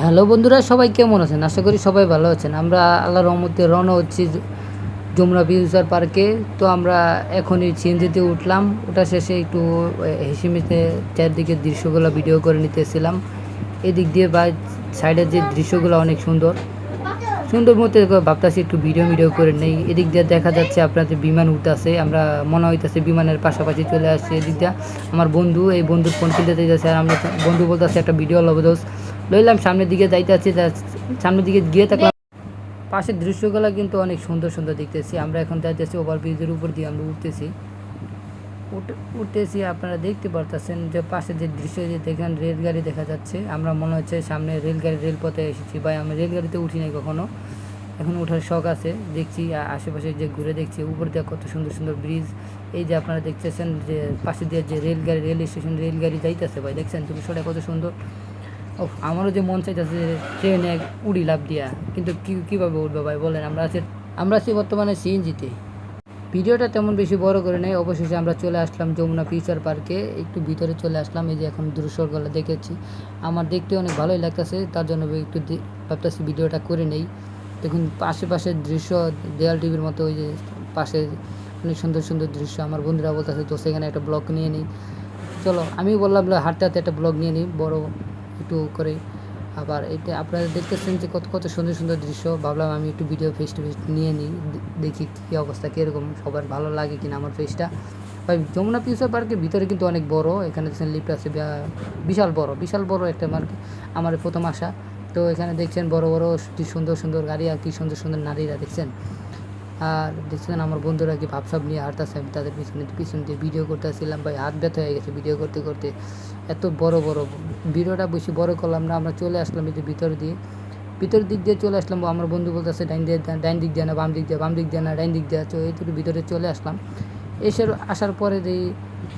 Hello বন্ধুরা, সবাই কেমন আছেন? আশা করি সবাই ভালো আছেন। আমরা আল্লাহ রহমতে রওনা হচ্ছি যমুনা ফিউচার পার্কে। তো আমরা এখনই সিএনজিতে উঠলাম। ওটা শেষে একটু হেসিমিতে চারদিকের দৃশ্যগুলো ভিডিও করে নিতেছিলাম। এদিক দিয়ে বা, সাইডের যে দৃশ্যগুলো অনেক সুন্দর। সুন্দর মতো ভাবতেছি, একটু ভিডিও ভিডিও করে নেই। এদিক দিয়ে দেখা যাচ্ছে আপনাদের বিমান উঠতেছে। আমরা, মনে হইতেছে বিমানের পাশাপাশি চলে আসছে এদিক দিয়ে। আমার বন্ধু, এই বন্ধুর ফোন কিনতে যাচ্ছে আর আমরা বন্ধু বলতেছে, একটা ভিডিও লব দোষ লইলাম, সামনের দিকে যাইতে আছি সামনের দিকে গিয়ে থাকলাম পাশের দৃশ্যগুলো কিন্তু অনেক সুন্দর সুন্দর দেখতেছি। আমরা এখন যাইতেছি ওভারব্রিজের উপর দিয়ে আমরা উঠতেছি। উঠ- উঠতেছি, আপনারা দেখতে পারতেছেন যে পাশে যে দৃশ্য যে দেখেন রেলগাড়ি দেখা যাচ্ছে। আমরা মনে হচ্ছে সামনে রেলগাড়ি, রেলপথে এসেছি। ভাই আমি রেলগাড়িতে উঠি নাই কখনো। এখন ওঠার শখ আছে। দেখছি আশেপাশে যে ঘুরে দেখছি, উপর দিয়ে কত সুন্দর সুন্দর ব্রিজ। এই যে আপনারা দেখতেছেন যে পাশে দিয়ে যে রেলগাড়ি, রেল স্টেশন, রেলগাড়ি যাইতেছে। ভাই, দেখছেন তুমি দৃশ্যটা কত সুন্দর। ও আমারও যে মন চাইতেছে ট্রেনে উড়ি লাভ দিয়া, কিন্তু কী, কীভাবে উঠবো ভাই, বলেন, আমরা আছি আমরা আছি বর্তমানে সিএনজিতে। ভিডিওটা তেমন বেশি বড় করে নেই, অবশেষে আমরা চলে আসলাম যমুনা ফিউচার পার্কে, একটু ভিতরে চলে আসলাম, এই যে এখন দৃশ্যগুলো দেখেছি। আমার দেখতে অনেক ভালোই লাগতেছে, তার জন্য একটু ভাবতেছি ভিডিওটা করে নেই। দেখুন আশেপাশের দৃশ্য, দেয়াল টিভির মতো ওই যে পাশে অনেক সুন্দর সুন্দর দৃশ্য, আমার বন্ধুরা বলতেছে তো সেখানে একটা ব্লগ নিয়ে নিই চলো আমি বললাম হাঁটতে হাঁটতে একটা ব্লগ নিয়ে নিই বড় একটু করে। আবার এটা আপনারা দেখতেছেন যে কত কত সুন্দর সুন্দর দৃশ্য। ভাবলাম আমি একটু ভিডিও ফেস টু ফেস নিয়ে নিই দেখি কী অবস্থা, কীরকম, সবার ভালো লাগে কিনা আমার ফেসটা ভাই, যমুনা ফিউচার পার্কের ভিতরে কিন্তু অনেক বড়। এখানে দেখছেন লিফট আছে বিশাল বড় বিশাল বড় একটা মার্কেট আমার প্রথম আসা তো এখানে দেখছেন বড় বড়, কি সুন্দর সুন্দর গাড়ি আর কি সুন্দর সুন্দর নারীরা, দেখছেন? আর দেখছেন আমার বন্ধুরা কি ভাবসাব নিয়ে হাঁটতেছে, আমি তাদের পিছনে পিছন দিয়ে ভিডিও করতে করতেছিলাম। ভাই, হাত ব্যথা হয়ে গেছে ভিডিও করতে করতে। এত বড় বড়। ভিডিওটা বেশি বড় করলাম না, আমরা চলে আসলাম এই যে ভিতর দিয়ে। ভিতর দিক দিয়ে চলে আসলাম আমার বন্ধু বলতে বলতেছে, ডাইন দিয়ে ডাইন দিক দিয়ে না, বাম দিক দিয়ে, বাম দিক দিয়ে না, ডাইন দিক দিয়ে। তো এই দুটো ভিতরে চলে আসলাম। এসে আসার পরে যে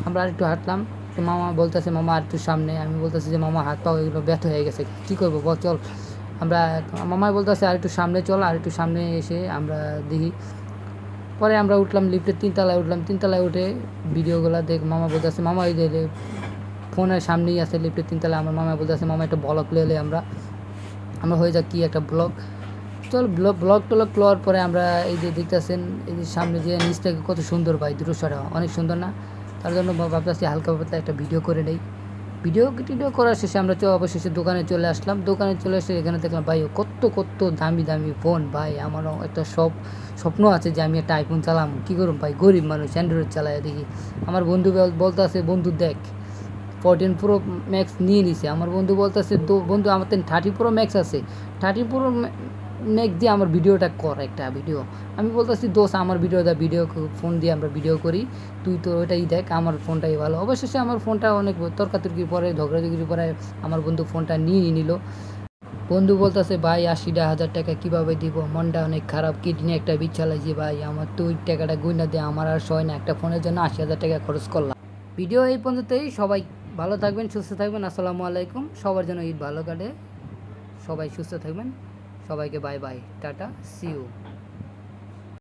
আমরা আরেকটু হাঁটলাম, তো মামা বলতেছে, মামা, আর একটু সামনে। আমি বলতেছি যে, মামা, হাত পা এগুলো ব্যথা হয়ে গেছে। কী করব? বল, চল। আমরা মামাই বলতেছে, আর একটু সামনে চল, আর একটু সামনে এসে আমরা দেখি। পরে আমরা উঠলাম লিফটের তিনতলায়, উঠলাম তিনতলায় উঠে ভিডিওগুলো দেখ, মামা বলতেছে, মামা, এই যে ফোনের সামনেই আছে লিফটের তিনতলায়। আমার মামা বলতেছে, মামা, একটা ব্লক লেলে আমরা। আমরা হয়ে যাক কি একটা ব্লগ চল ব্লগ টলগ লওয়ার পরে আমরা এই যে দেখতেছেন, এই যে সামনে যে নিচ থেকে কত সুন্দর ভাই দৃশ্যটা অনেক সুন্দর না? তার জন্য ভাব- ভাবতেছি হালকা পাতলা একটা ভিডিও করে নেই। ভিডিও টিডিও করার শেষে আমরা অবশেষে দোকানে চলে আসলাম। দোকানে চলে এসে এখানে দেখলাম, ভাই কত কত দামি দামি ফোন। ভাই, আমারও একটা সব স্বপ্ন আছে যে আমি একটা আইফোন চালাম। কী করুম ভাই? গরিব মানুষ অ্যান্ড্রয়েড চালায় দেখি। আমার বন্ধু বলতে আছে বন্ধু, দেখ ফোরটিন প্রো ম্যাক্স নিয়ে নিছে। আমার বন্ধু বলতেছে, তো বন্ধু, আমার থার্টি প্রো ম্যাক্স আছে। থার্টি প্রো ম্যাক্স দিয়ে আমার ভিডিওটা কর একটা ভিডিও। আমি বলতেছি দোষ আমার ভিডিও দা, ভিডিও ফোন দিয়ে আমরা ভিডিও করি। তুই তো ওইটাই দেখ, আমার ফোনটাই ভালো। অবশেষে আমার ফোনটা অনেক তর্কাতর্কির পরে, ঝগড়াঝগড়ির পরে আমার বন্ধু ফোনটা নিয়ে নিল। বন্ধু বলতেছে, ভাই, আশিটা হাজার টাকা কীভাবে দিব? মনটা অনেক খারাপ। কিডনি একটা বিচ চালাইছি ভাই। আমার তো ওই টাকাটা গুইনা দিয়ে আমার আর সয় না। একটা ফোনের জন্য আশি হাজার টাকা খরচ করলাম। ভিডিও এই পর্যন্তই। সবাই ভালো থাকবেন, সুস্থ থাকবেন। আসসালামু আলাইকুম। সবার জন্য ঈদ ভালো কাটে। সবাই সুস্থ থাকবেন। সবাইকে বাই বাই টাটা সিউ